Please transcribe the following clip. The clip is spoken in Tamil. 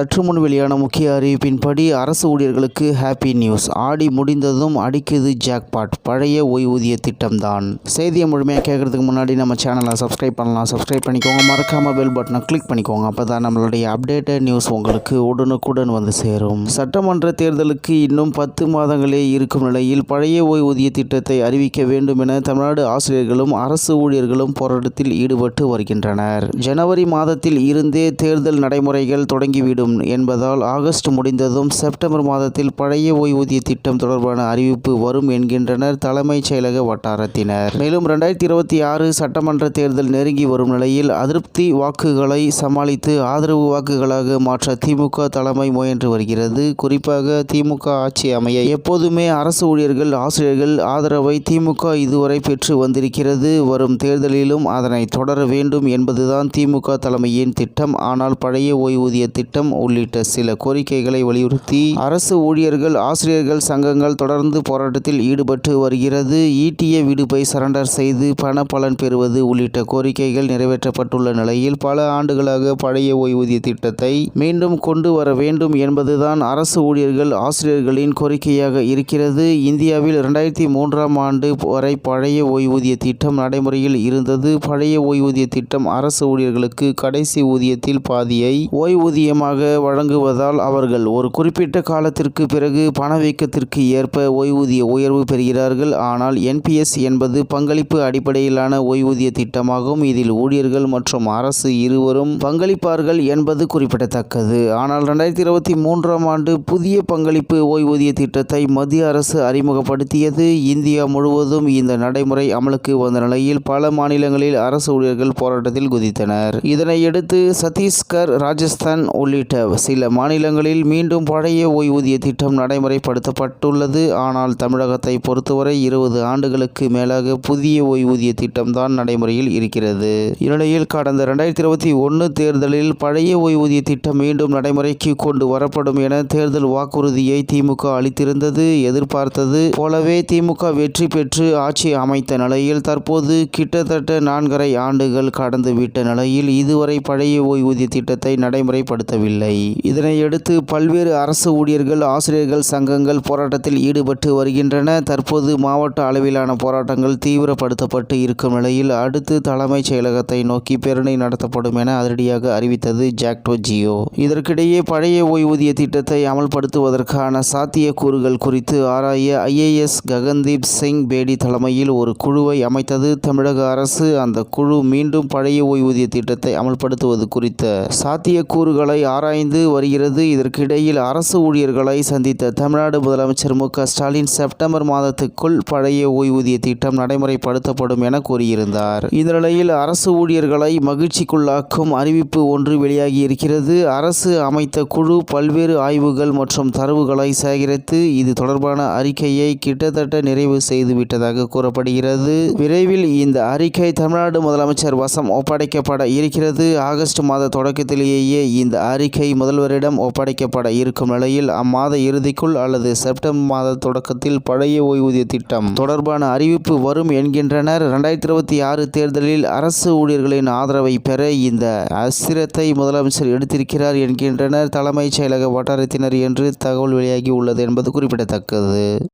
சற்று முன் வெளியான முக்கிய அறிவிப்பின்படி அரசு ஊழியர்களுக்கு ஹாப்பி நியூஸ் ஆடி முடிந்ததும் அடிக்குது ஜாக்பாட் பழைய ஓய்வூதிய திட்டம்தான். செய்தியை முழுமையாக கேட்கறதுக்கு முன்னாடி நம்ம சேனலை சப்ஸ்கிரைப் பண்ணலாம். சப்ஸ்கிரைப் பண்ணிக்கோங்க. மறக்காம பெல் பட்டனை கிளிக் பண்ணிக்கோங்க. அப்போ தான் நம்மளுடைய அப்டேட்டட் நியூஸ் உங்களுக்கு உடனுக்குடன் வந்து சேரும். சட்டமன்ற தேர்தலுக்கு இன்னும் பத்து மாதங்களே இருக்கும் நிலையில் பழைய ஓய்வூதிய திட்டத்தை அறிவிக்க வேண்டும் என தமிழ்நாடு ஆசிரியர்களும் அரசு ஊழியர்களும் போராட்டத்தில் ஈடுபட்டு வருகின்றனர். ஜனவரி மாதத்தில் இருந்தே தேர்தல் நடைமுறைகள் தொடங்கிவிடும். என்பதால் ஆகஸ்ட் முடிந்ததும் செப்டம்பர் மாதத்தில் பழைய ஓய்வூதிய திட்டம் தொடர்பான அறிவிப்பு வரும் என்கின்றனர் தலைமைச் செயலக வட்டாரத்தினர். மேலும் இரண்டாயிரத்தி இருபத்தி ஆறு சட்டமன்ற தேர்தல் நெருங்கி வரும் நிலையில் அதிருப்தி வாக்குகளை சமாளித்து ஆதரவு வாக்குகளாக மாற்ற திமுக தலைமை முயன்று வருகிறது. குறிப்பாக திமுக ஆட்சி அமைய எப்போதுமே அரசு ஊழியர்கள் ஆசிரியர்கள் ஆதரவை திமுக இதுவரை பெற்று வந்திருக்கிறது. வரும் தேர்தலிலும் அதனை தொடர வேண்டும் என்பதுதான் திமுக தலைமையின் திட்டம். ஆனால் பழைய ஓய்வூதிய திட்டம் உள்ளிட்ட சில கோரிக்கைகளை வலியுறுத்தி அரசு ஊழியர்கள் ஆசிரியர்கள் சங்கங்கள் தொடர்ந்து போராட்டத்தில் ஈடுபட்டு வருகிறது. ஈட்டிய விடுப்பை சரண்டர் செய்து பண பலன் பெறுவது உள்ளிட்ட கோரிக்கைகள் நிறைவேற்றப்பட்டுள்ள நிலையில் பல ஆண்டுகளாக பழைய ஓய்வூதிய திட்டத்தை மீண்டும் கொண்டு வர வேண்டும் என்பதுதான் அரசு ஊழியர்கள் ஆசிரியர்களின் கோரிக்கையாக இருக்கிறது. இந்தியாவில் இரண்டாயிரத்தி மூன்றாம் ஆண்டு வரை பழைய ஓய்வூதிய திட்டம் நடைமுறையில் இருந்தது. பழைய ஓய்வூதிய திட்டம் அரசு ஊழியர்களுக்கு கடைசி ஊதியத்தில் பாதியை ஓய்வூதியமாக வழங்குவதால் அவர்கள் ஒரு குறிப்பிட்ட காலத்திற்கு பிறகு பணவீக்கத்திற்கு ஏற்ப ஓய்வூதிய உயர்வு பெறுகிறார்கள். ஆனால் என்பிஎஸ் என்பது பங்களிப்பு அடிப்படையிலான ஓய்வூதிய திட்டமாகும். இதில் ஊழியர்கள் மற்றும் அரசு இருவரும் பங்களிப்பார்கள் என்பது குறிப்பிடத்தக்கது. ஆனால் ரெண்டாயிரத்தி இருபத்தி மூன்றாம் ஆண்டு புதிய பங்களிப்பு ஓய்வூதிய திட்டத்தை மத்திய அரசு அறிமுகப்படுத்தியது. இந்தியா முழுவதும் இந்த நடைமுறை அமலுக்கு வந்த நிலையில் பல மாநிலங்களில் அரசு ஊழியர்கள் போராட்டத்தில் குதித்தனர். இதனையடுத்து சத்தீஸ்கர் ராஜஸ்தான் உள்ளிட்ட சில மாநிலங்களில் மீண்டும் பழைய ஓய்வூதிய திட்டம் நடைமுறைப்படுத்தப்பட்டுள்ளது. ஆனால் தமிழகத்தை பொறுத்தவரை இருபது ஆண்டுகளுக்கு மேலாக புதிய ஓய்வூதிய திட்டம் தான் நடைமுறையில் இருக்கிறது. இந்நிலையில் கடந்த இரண்டாயிரத்தி இருபத்தி ஒன்று தேர்தலில் பழைய ஓய்வூதிய திட்டம் மீண்டும் நடைமுறைக்கு கொண்டு வரப்படும் என தேர்தல் வாக்குறுதியை திமுக அளித்திருந்தது எதிர்பார்த்தது போலவே திமுக வெற்றி பெற்று ஆட்சி அமைத்த நிலையில் தற்போது கிட்டத்தட்ட நான்கரை ஆண்டுகள் கடந்துவிட்ட நிலையில் இதுவரை பழைய ஓய்வூதிய திட்டத்தை நடைமுறைப்படுத்தவில்லை. இதனையடுத்து பல்வேறு அரசு ஊழியர்கள் ஆசிரியர்கள் சங்கங்கள் போராட்டத்தில் ஈடுபட்டு வருகின்றன. தற்போது மாவட்ட அளவிலான போராட்டங்கள் தீவிரப்படுத்தப்பட்டு இருக்கும் நிலையில் அடுத்து தலைமைச் செயலகத்தை நோக்கி பேரணி நடத்தப்படும் என அதிரடியாக அறிவித்தது ஜாக்டோ ஜியோ. இதற்கிடையே பழைய ஓய்வூதிய திட்டத்தை அமல்படுத்துவதற்கான சாத்தியக்கூறுகள் குறித்து ஆராய ஐஏஎஸ் ககன்தீப் சிங் பேடி தலைமையில் ஒரு குழுவை அமைத்தது தமிழக அரசு. அந்த குழு மீண்டும் பழைய ஓய்வூதிய திட்டத்தை அமல்படுத்துவது குறித்த சாத்தியக்கூறுகளை ஆராய்ந்து வருகிறது. இதற்கிடையில் அரசு ஊழியர்களை சந்தித்த தமிழ்நாடு முதலமைச்சர் மு. ஸ்டாலின் செப்டம்பர் மாதத்துக்குள் பழைய ஓய்வூதிய திட்டம் நடைமுறைப்படுத்தப்படும் என கூறியிருந்தார். இந்த நிலையில் அரசு ஊழியர்களை மகிழ்ச்சிக்குள்ளாக்கும் அறிவிப்பு ஒன்று வெளியாகி இருக்கிறது அரசு அமைத்த குழு பல்வேறு ஆய்வுகள் மற்றும் தரவுகளை சேகரித்து இது தொடர்பான அறிக்கையை கிட்டத்தட்ட நிறைவு செய்துவிட்டதாக கூறப்படுகிறது. விரைவில் இந்த அறிக்கை தமிழ்நாடு முதலமைச்சர் வசம் ஒப்படைக்கப்பட இருக்கிறது. ஆகஸ்ட் மாத தொடக்கத்திலேயே இந்த அறிக்கை அறிக்கை முதல்வரிடம் ஒப்படைக்கப்பட இருக்கும் நிலையில் அம்மாத இறுதிக்குள் அல்லது செப்டம்பர் மாத தொடக்கத்தில் பழைய ஓய்வூதிய திட்டம் தொடர்பான அறிவிப்பு வரும் என்கின்றனர். இரண்டாயிரத்தி இருபத்தி ஆறு தேர்தலில் அரசு ஊழியர்களின் ஆதரவை பெற இந்த அஸ்திரத்தை முதலமைச்சர் எடுத்திருக்கிறார் என்கின்றனர். தலைமைச் செயலக வட்டாரத்தினர் என்று தகவல் வெளியாகி உள்ளது என்பது குறிப்பிடத்தக்கது.